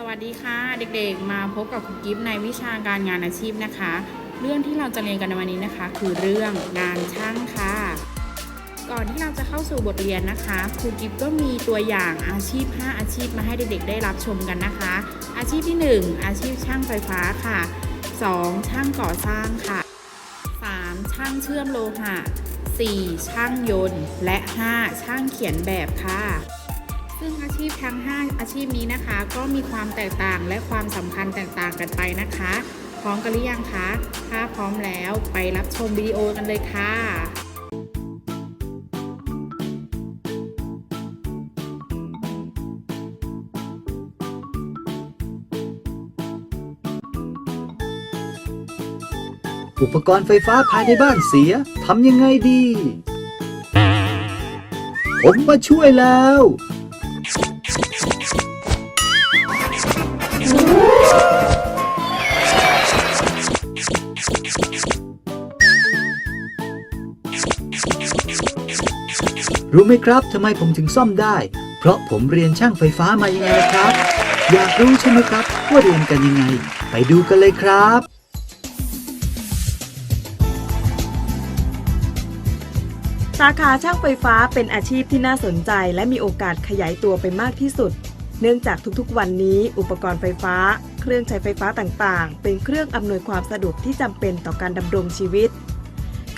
สวัสดีค่ะ เด็กๆ มาพบกับครูกิฟต์ในวิชาการงานอาชีพนะคะ เรื่องที่เราจะเรียนกันในวันนี้นะคะ คือเรื่องงานช่างค่ะ ก่อนที่เราจะเข้าสู่บทเรียนนะคะครูกิฟต์ก็มีตัวอย่างอาชีพ 5 อาชีพมาให้เด็กๆ ได้รับชมกันนะคะ อาชีพที่ 1 อาชีพช่างไฟฟ้าค่ะ 2 ช่างก่อสร้างค่ะ 3. ช่างเชื่อมโลหะ 4. ช่างยนต์ และ 5. ช่างเขียนแบบค่ะ ซึ่งอาชีพทั้ง 5 อาชีพนี้นะคะ ก็มีความแตกต่างและความสำคัญแตกต่างกันไปนะคะ พร้อมกันหรือยังคะถ้าพร้อมแล้วไปรับชมวิดีโอกันเลยค่ะอุปกรณ์ไฟฟ้าภายในบ้านเสีย ทำยังไงดี ผมมาช่วยแล้ว รู้ไหมครับทำไมผมถึงซ่อมได้ เพราะผมเรียนช่างไฟฟ้ามายังไงล่ะครับ อยากรู้ใช่ไหมครับ ว่าเรียนกันยังไง ไปดูกันเลยครับ สาขาช่างไฟฟ้าเป็นอาชีพที่น่าสนใจ และมีโอกาสขยายตัวไปมากที่สุด เนื่องจากทุกๆ วันนี้ อุปกรณ์ไฟฟ้า เครื่องใช้ไฟฟ้าต่างๆ เป็นเครื่องอำนวยความสะดวกที่จำเป็นต่อการดำรงชีวิต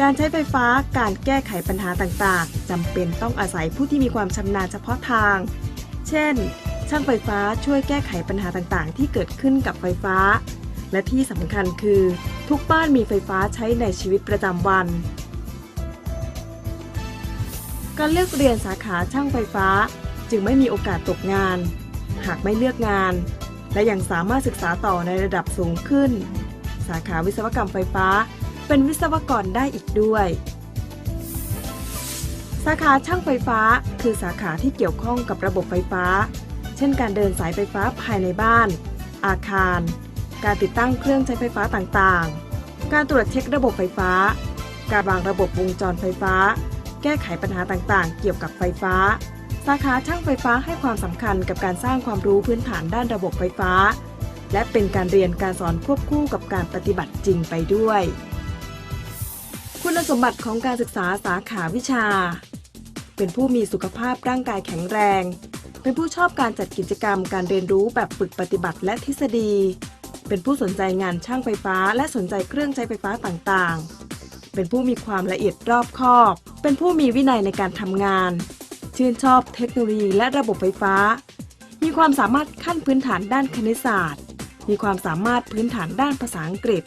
การใช้ไฟฟ้าการแก้ไขปัญหาต่างๆจำเป็นต้องอาศัยผู้ที่มีความชำนาญเฉพาะทาง เช่น ช่างไฟฟ้าช่วยแก้ไขปัญหาต่างๆ ที่เกิดขึ้นกับไฟฟ้า และที่สำคัญคือ ทุกบ้านมีไฟฟ้าใช้ในชีวิตประจำวันการเลือกเรียนสาขาช่างไฟฟ้า จึงไม่มีโอกาสตกงาน หากไม่เลือกงาน และยังสามารถศึกษาต่อในระดับสูงขึ้น สาขาวิศวกรรมไฟฟ้า เป็นวิศวกรได้อีกด้วย สาขาช่างไฟฟ้า คือสาขาที่เกี่ยวข้องกับระบบไฟฟ้า เช่น การเดินสายไฟฟ้าภายในบ้าน อาคาร การติดตั้งเครื่องใช้ไฟฟ้าต่างๆ การตรวจเช็คระบบไฟฟ้า การวางระบบวงจรไฟฟ้า แก้ไขปัญหาต่างๆ เกี่ยวกับไฟฟ้าาขาช่างไฟฟ้าให้ความสำคัญกับการสร้างความรู้พื้นฐานด้านระบบไฟฟ้า และเป็นการเรียนการสอนควบคู่กับการปฏิบัติจริงไปด้วย คุณสมบัติของการศึกษาสาขาวิชา เป็นผู้มีสุขภาพร่างกายแข็งแรง เป็นผู้ชอบการจัดกิจกรรม การเรียนรู้แบบฝึกปฏิบัติและทฤษฎี เป็นผู้สนใจงานช่างไฟฟ้า และสนใจเครื่องใช้ไฟฟ้าต่างๆ เป็นผู้มีความละเอียดรอบคอบ เป็นผู้มีวินัยในการทำงาน ชื่นชอบเทคโนโลยีและระบบไฟฟ้า มีความสามารถขั้นพื้นฐานด้านคณิตศาสตร์ มีความสามารถพื้นฐานด้านภาษาอังกฤษ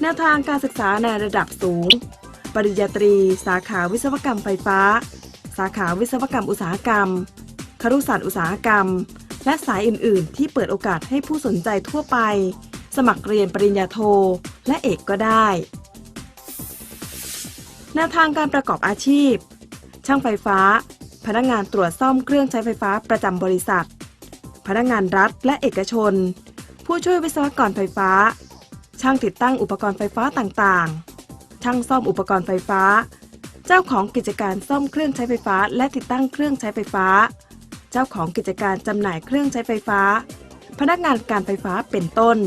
แนวทางการศึกษาในระดับสูง ปริญญาตรี สาขาวิศวกรรมไฟฟ้า สาขาวิศวกรรมอุตสาหกรรม ครุศาสตร์อุตสาหกรรม และสายอื่น ๆ ที่เปิดโอกาสให้ผู้สนใจทั่วไป สมัครเรียนปริญญาโท และเอกก็ได้ แนวทางการประกอบอาชีพ ช่างไฟฟ้า พนักงานตรวจซ่อมเครื่องใช้ไฟฟ้าประจำบริษัท พนักงานรัฐและเอกชน ผู้ช่วยวิศวกรไฟฟ้า ช่างติดตั้งอุปกรณ์ไฟฟ้าต่างๆ ช่างซ่อมอุปกรณ์ไฟฟ้า เจ้าของกิจการซ่อมเครื่องใช้ไฟฟ้า และติดตั้งเครื่องใช้ไฟฟ้า เจ้าของกิจการจำหน่ายเครื่องใช้ไฟฟ้า พนักงานการไฟฟ้าเป็นต้น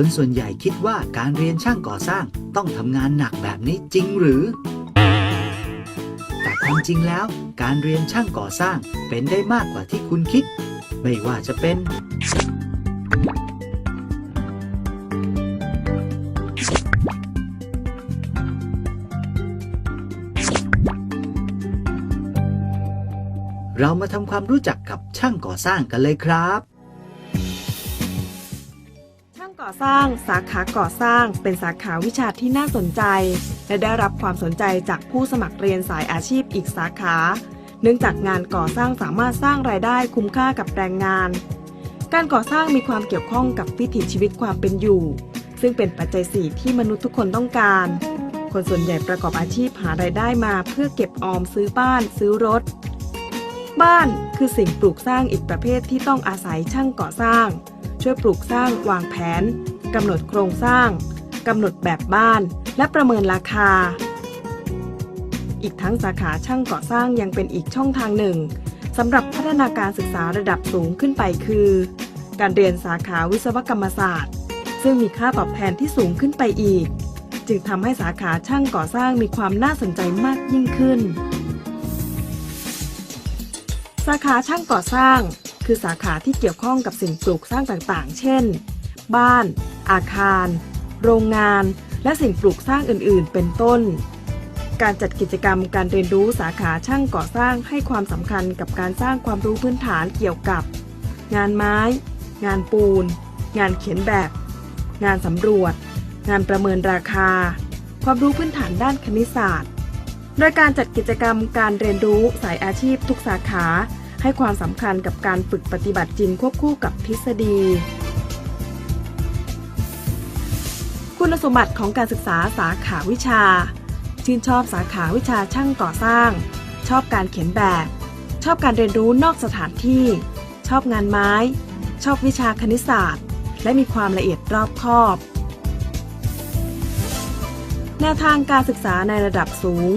คนส่วนใหญ่คิดว่าการเรียนช่างก่อสร้างต้องทำงานหนักแบบนี้จริงหรือ แต่ความจริงแล้ว การเรียนช่างก่อสร้างเป็นได้มากกว่าที่คุณคิด ไม่ว่าจะเป็น เรามาทำความรู้จักกับช่างก่อสร้างกันเลยครับ ก่อสร้างสาขาก่อสร้างเป็นสาขาวิชาที่น่าสนใจ และได้รับความสนใจจากผู้สมัครเรียนสายอาชีพอีกสาขา เนื่องจากงานก่อสร้างสามารถสร้างรายได้คุ้มค่ากับแรงงาน การก่อสร้างมีความเกี่ยวข้องกับวิถีชีวิตความเป็นอยู่ ซึ่งเป็นปัจจัยสี่ที่มนุษย์ทุกคนต้องการ คนส่วนใหญ่ประกอบอาชีพหารายได้มาเพื่อเก็บออมซื้อบ้านซื้อรถ บ้านคือสิ่งปลูกสร้างอีกประเภทที่ต้องอาศัยช่างก่อสร้าง ช่วยปลูกสร้างวางแผนกำหนดโครงสร้างกำหนดแบบบ้าน และประเมินราคา อีกทั้งสาขาช่างก่อสร้างยังเป็นอีกช่องทางหนึ่งสำหรับพัฒนาการศึกษาระดับสูงขึ้นไปคือ การเรียนสาขาวิศวกรรมศาสตร์ ซึ่งมีค่าตอบแทนที่สูงขึ้นไปอีก จึงทำให้สาขาช่างก่อสร้างมีความน่าสนใจมากยิ่งขึ้น สาขาช่างก่อสร้าง คือสาขาที่เกี่ยวข้องกับสิ่งปลูกสร้างต่างๆ เช่น บ้าน อาคาร โรงงาน และสิ่งปลูกสร้างอื่นๆ เป็นต้น การจัดกิจกรรมการเรียนรู้สาขาช่างก่อสร้างให้ความสำคัญกับการสร้างความรู้พื้นฐานเกี่ยวกับ งานไม้ งานปูน งานเขียนแบบ งานสำรวจ งานประเมินราคา ความรู้พื้นฐานด้านคณิตศาสตร์โดยการจัดกิจกรรมการเรียนรู้สายอาชีพทุกสาขา ให้ความสำคัญกับการฝึกปฏิบัติจริงควบคู่กับทฤษฎี คุณสมบัติของการศึกษาสาขาวิชา ชื่นชอบสาขาวิชาช่างก่อสร้าง ชอบการเขียนแบบ ชอบการเรียนรู้นอกสถานที่ ชอบงานไม้ ชอบวิชาคณิตศาสตร์ และมีความละเอียดรอบคอบ แนวทางการศึกษาในระดับสูง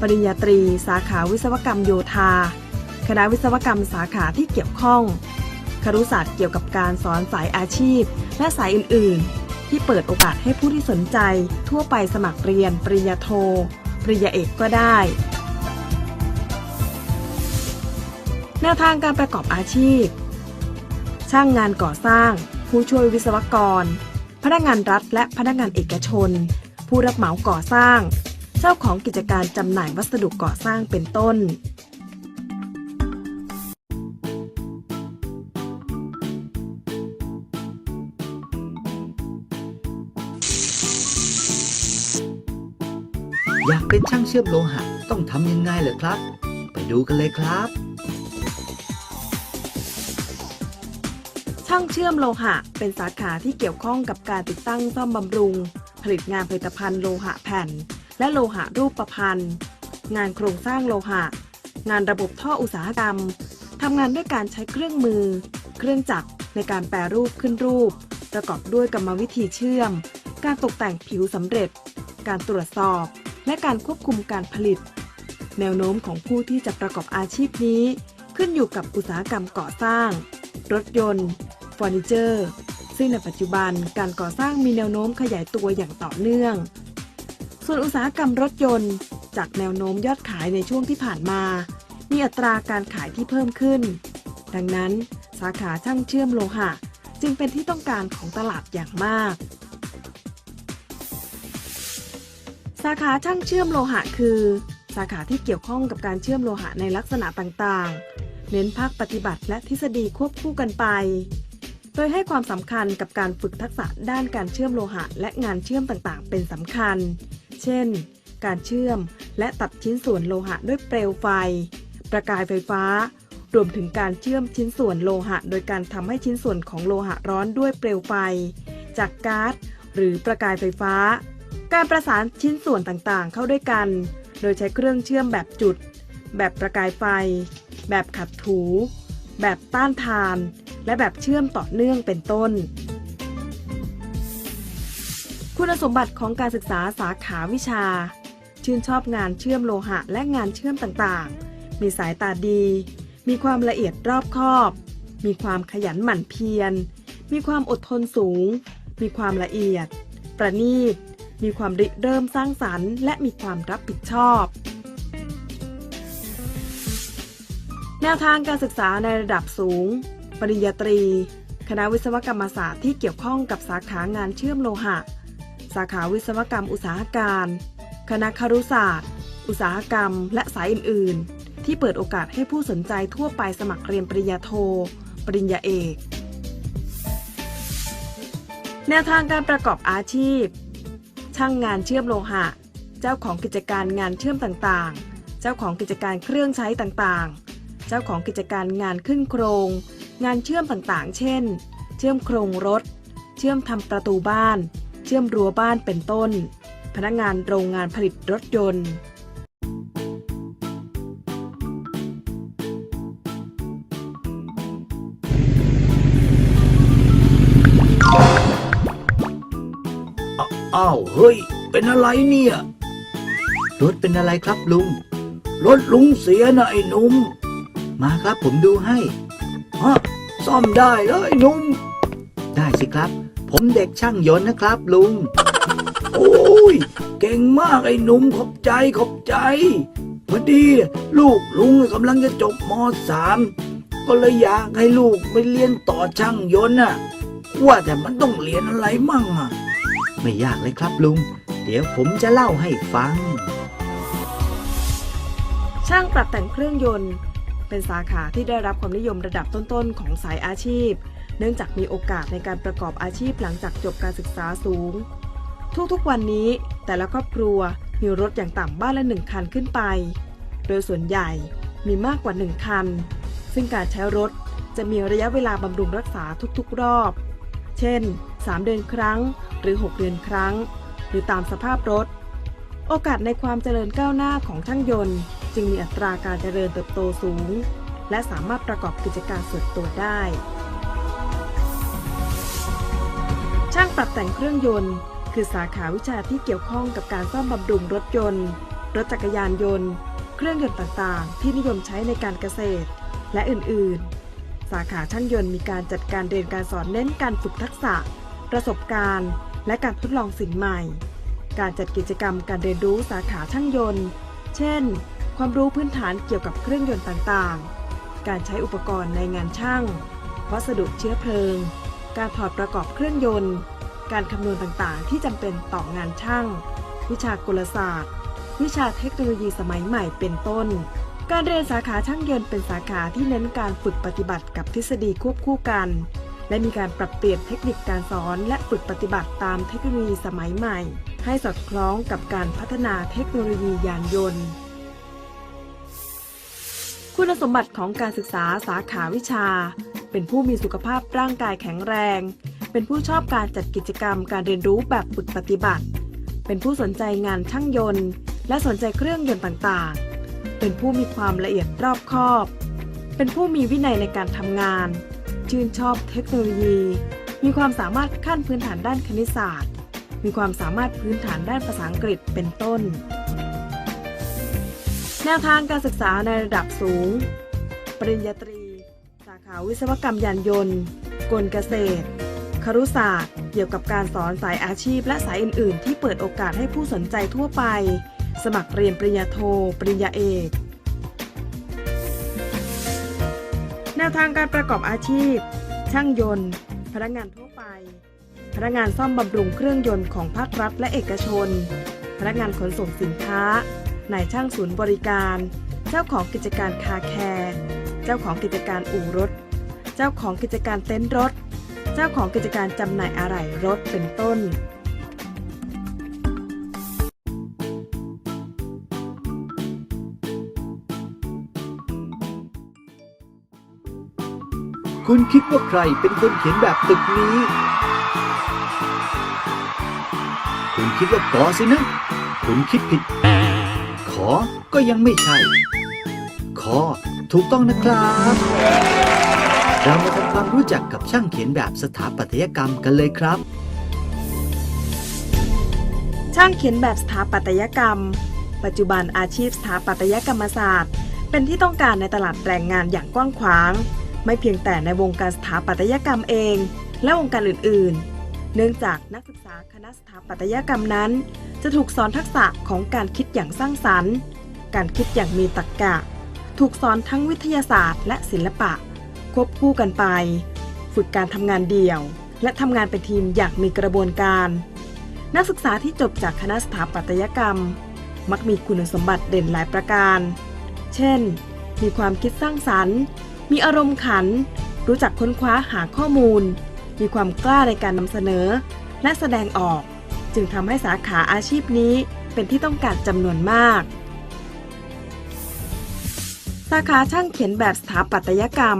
ปริญญาตรี สาขาวิศวกรรมโยธา คณะวิศวกรรมสาขาที่เกี่ยวข้อง ครุศาสตร์เกี่ยวกับการสอนสายอาชีพ และสายอื่น ๆ ที่เปิดโอกาสให้ผู้ที่สนใจ ทั่วไปสมัครเรียนปริญญาโท ปริญญาเอกก็ได้ แนวทางการประกอบอาชีพ ช่างงานก่อสร้าง ผู้ช่วยวิศวกร พนักงานรัฐ และพนักงานเอกชน ผู้รับเหมาก่อสร้าง เจ้าของกิจการจำหน่ายวัสดุก่อสร้างเป็นต้น เชื่อมโลหะต้องทำยังไงเหรอครับ ไปดูกันเลยครับ ช่างเชื่อมโลหะ เป็นสาขาที่เกี่ยวข้องกับการติดตั้งซ่อมบำรุง ผลิตงานผลิตภัณฑ์โลหะแผ่น และโลหะรูปประพันธ์ งานโครงสร้างโลหะ งานระบบท่ออุตสาหกรรมทำงานด้วยการใช้เครื่องมือ เครื่องจักรในการแปรรูปขึ้นรูป ประกอบด้วยกรรมวิธีเชื่อม การตกแต่งผิวสำเร็จ การตรวจสอบ และการควบคุมการผลิต แนวโน้มของผู้ที่จะประกอบอาชีพนี้ ขึ้นอยู่กับอุตสาหกรรมก่อสร้าง รถยนต์เฟอร์นิเจอร์ ซึ่งในปัจจุบันการก่อสร้างมีแนวโน้มขยายตัวอย่างต่อเนื่อง ส่วนอุตสาหกรรมรถยนต์ จากแนวโน้มยอดขายในช่วงที่ผ่านมา มีอัตราการขายที่เพิ่มขึ้น ดังนั้น สาขาช่างเชื่อมโลหะ จึงเป็นที่ต้องการของตลาดอย่างมาก สาขาช่างเชื่อมโลหะคือ สาขาที่เกี่ยวข้องกับการเชื่อมโลหะในลักษณะต่างๆ เน้นภาคปฏิบัติและทฤษฎีควบคู่กันไป โดยให้ความสำคัญกับการฝึกทักษะด้านการเชื่อมโลหะ และงานเชื่อมต่างๆ เป็นสำคัญ เช่น การเชื่อมและตัดชิ้นส่วนโลหะด้วยเปลวไฟ ประกายไฟฟ้า รวมถึงการเชื่อมชิ้นส่วนโลหะ โดยการทำให้ชิ้นส่วนของโลหะร้อนด้วยเปลวไฟ จากก๊าซหรือประกายไฟฟ้า การประสานชิ้นส่วนต่างๆ เข้าด้วยกัน โดยใช้เครื่องเชื่อมแบบจุด แบบประกายไฟ แบบขัดถู แบบต้านทาน และแบบเชื่อมต่อเนื่องเป็นต้น คุณสมบัติของการศึกษาสาขาวิชา ชื่นชอบงานเชื่อมโลหะและงานเชื่อมต่างๆ มีสายตาดี มีความละเอียดรอบคอบ มีความขยันหมั่นเพียร มีความอดทนสูง มีความละเอียด ประณีต มีความริเริ่มสร้างสรรค์ และมีความรับผิดชอบ แนวทางการศึกษาในระดับสูง ปริญญาตรี คณะวิศวกรรมศาสตร์ที่เกี่ยวข้องกับสาขางานเชื่อมโลหะ สาขาวิศวกรรมอุตสาหการ คณะครุศาสตร์ อุตสาหกรรม และสายอื่น ๆ ที่เปิดโอกาสให้ผู้สนใจทั่วไปสมัครเรียนปริญญาโท ปริญญาเอกแนวทางการประกอบอาชีพ ช่างงานเชื่อมโลหะ เจ้าของกิจการงานเชื่อมต่างๆ เจ้าของกิจการเครื่องใช้ต่างๆ เจ้าของกิจการงานขึ้นโครง งานเชื่อมต่างๆ เช่น เชื่อมโครงรถ เชื่อมทำประตูบ้าน เชื่อมรั้วบ้านเป็นต้น พนักงานโรงงานผลิตรถยนต์ ฮ้ย เป็นอะไรเนี่ย รถเป็นอะไรครับลุง รถลุงเสียนะไอ้หนุ่ม มาครับผมดูให้ฮะซ่อมได้เลยไอ้หนุ่ม ได้สิครับ ผมเด็กช่างยนต์นะครับลุง โอ้ย เก่งมากไอ้หนุ่มขอบใจขอบใจพอดีลูกลุงกำลังจะจบมสามก็เลยอยากให้ลูกไปเรียนต่อช่างยนต์น่ะว่าแต่มันต้องเรียนอะไรมั่งอะ ไม่ยากเลยครับลุง เดี๋ยวผมจะเล่าให้ฟัง ช่างปรับแต่งเครื่องยนต์ เป็นสาขาที่ได้รับความนิยมระดับต้นๆ ของสายอาชีพ เนื่องจากมีโอกาสในการประกอบอาชีพหลังจากจบการศึกษาสูง ทุกๆวันนี้แต่ละครอบครัวมีรถอย่างต่ำบ้านละหนึ่งคันขึ้นไป โดยส่วนใหญ่มีมากกว่าหนึ่งคัน ซึ่งการใช้รถจะมีระยะเวลาบำรุงรักษาทุกๆรอบ เช่น 3 เดือนครั้ง หรือ 6 เดือนครั้ง หรือตามสภาพรถ โอกาสในความเจริญก้าวหน้าของช่างยนต์ จึงมีอัตราการเจริญเติบโตสูง และสามารถประกอบกิจการส่วนตัวได้ ช่างปรับแต่งเครื่องยนต์ คือสาขาวิชาที่เกี่ยวข้องกับการซ่อมบำรุงรถยนต์ รถจักรยานยนต์ เครื่องยนต์ต่างๆ ที่นิยมใช้ในการเกษตร และอื่นๆสาขาช่างยนต์มีการจัดการเรียนการสอนเน้นการฝึกทักษะ ประสบการณ์ และการทดลองสิ่งใหม่ การจัดกิจกรรมการเรียนรู้สาขาช่างยนต์ เช่น ความรู้พื้นฐานเกี่ยวกับเครื่องยนต์ต่างๆ การใช้อุปกรณ์ในงานช่าง วัสดุเชื้อเพลิง การถอดประกอบเครื่องยนต์ การคำนวณต่างๆ ที่จำเป็นต่องานช่าง วิชากลศาสตร์ วิชาเทคโนโลยีสมัยใหม่เป็นต้นการเรียนสาขาช่างยนต์เป็นสาขาที่เน้นการฝึกปฏิบัติกับทฤษฎีควบคู่กัน และมีการปรับเปลี่ยนเทคนิคการสอนและฝึกปฏิบัติตามเทคโนโลยีสมัยใหม่ ให้สอดคล้องกับการพัฒนาเทคโนโลยียานยนต์ คุณสมบัติของการศึกษาสาขาวิชา เป็นผู้มีสุขภาพร่างกายแข็งแรง เป็นผู้ชอบการจัดกิจกรรมการเรียนรู้แบบฝึกปฏิบัติ เป็นผู้สนใจงานช่างยนต์ และสนใจเครื่องยนต์ต่างๆ เป็นผู้มีความละเอียดรอบคอบ เป็นผู้มีวินัยในการทำงาน ชื่นชอบเทคโนโลยี มีความสามารถขั้นพื้นฐานด้านคณิตศาสตร์ มีความสามารถพื้นฐานด้านภาษาอังกฤษเป็นต้น แนวทางการศึกษาในระดับสูง ปริญญาตรี สาขาวิศวกรรมยานยนต์ กลเกษตร ครุศาสตร์ เกี่ยวกับการสอนสายอาชีพและสายอื่น ๆ ที่เปิดโอกาสให้ผู้สนใจทั่วไป สมัครเรียนปริญญาโท ปริญญาเอก แนวทางการประกอบอาชีพ ช่างยนต์ พนักงานทั่วไป พนักงานซ่อมบำรุงเครื่องยนต์ของภาครัฐและเอกชน พนักงานขนส่งสินค้านายช่างศูนย์บริการ เจ้าของกิจการคาแคร์เจ้าของกิจการอู่รถ เจ้าของกิจการเต็นท์รถ เจ้าของกิจการจำหน่ายอะไหล่รถเป็นต้น คุณคิดว่าใครเป็นคนเขียนแบบตึกนี้ คุณคิดว่ากอสินะ คุณคิดผิด ขอก็ยังไม่ใช่ ขอถูกต้องนะครับ เรามาทำความรู้จักกับช่างเขียนแบบสถาปัตยกรรมกันเลยครับ ช่างเขียนแบบสถาปัตยกรรม ปัจจุบันอาชีพสถาปัตยกรรมศาสตร์ เป็นที่ต้องการในตลาดแรงงานอย่างกว้างขวาง ไม่เพียงแต่ในวงการสถาปัตยกรรมเอง และวงการอื่น ๆ เนื่องจากนักศึกษาคณะสถาปัตยกรรมนั้น จะถูกสอนทักษะของการคิดอย่างสร้างสรรค์ การคิดอย่างมีตรรกะ ถูกสอนทั้งวิทยาศาสตร์ และศิลปะ ควบคู่กันไป ฝึกการทำงานเดี่ยว และทำงานเป็นทีมอย่างมีกระบวนการ นักศึกษาที่จบจากคณะสถาปัตยกรรม มักมีคุณสมบัติเด่นหลายประการ เช่น มีความคิดสร้างสรรค์ มีอารมณ์ขัน รู้จักค้นคว้าหาข้อมูล มีความกล้าในการนำเสนอ และแสดงออก จึงทำให้สาขาอาชีพนี้เป็นที่ต้องการจำนวนมาก สาขาช่างเขียนแบบสถาปัตยกรรม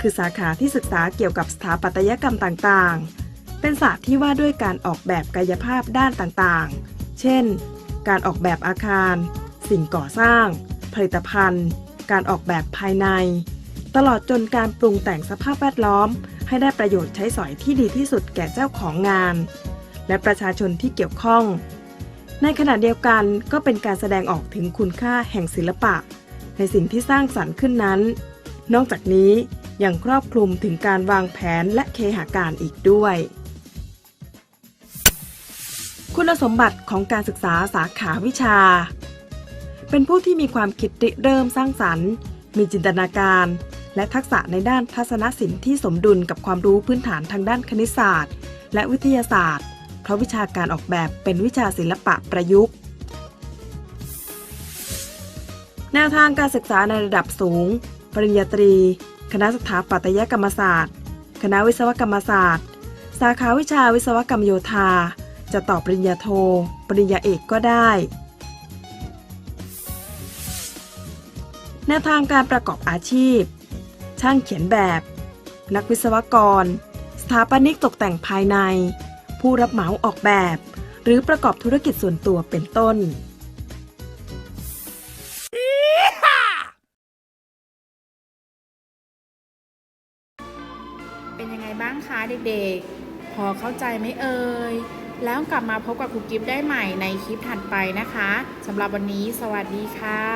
คือสาขาที่ศึกษาเกี่ยวกับสถาปัตยกรรมต่างๆ เป็นศาสตร์ที่ว่าด้วยการออกแบบกายภาพด้านต่างๆ เช่น การออกแบบอาคาร สิ่งก่อสร้าง ผลิตภัณฑ์ การออกแบบภายใน ตลอดจนการปรุงแต่งสภาพแวดล้อม ให้ได้ประโยชน์ใช้สอยที่ดีที่สุดแก่เจ้าของงาน และประชาชนที่เกี่ยวข้อง ในขณะเดียวกันก็เป็นการแสดงออกถึงคุณค่าแห่งศิลปะ ในสิ่งที่สร้างสรรค์ขึ้นนั้น นอกจากนี้ยังครอบคลุมถึงการวางแผนและเคหาการอีกด้วย คุณสมบัติของการศึกษาสาขาวิชา เป็นผู้ที่มีความคิดริเริ่มสร้างสรรค์ มีจินตนาการ และทักษะในด้านทัศนศิลป์ที่สมดุลกับความรู้พื้นฐานทางด้านคณิตศาสตร์ และวิทยาศาสตร์ เพราะวิชาการออกแบบเป็นวิชาศิลปะประยุกต์ แนวทางการศึกษาในระดับสูง ปริญญาตรี คณะสถาปัตยกรรมศาสตร์ คณะวิศวกรรมศาสตร์ สาขาวิชาวิศวกรรมโยธา จะต่อปริญญาโท ปริญญาเอกก็ได้แนวทางการประกอบอาชีพ ช่างเขียนแบบ นักวิศวกร สถาปนิกตกแต่งภายใน ผู้รับเหมาออกแบบ หรือประกอบธุรกิจส่วนตัวเป็นต้น เป็นยังไงบ้างคะเด็กๆ พอเข้าใจไหมเอ่ยแล้วกลับมาพบกับครูกิฟได้ใหม่ในคลิปถัดไปนะคะสำหรับวันนี้สวัสดีค่ะ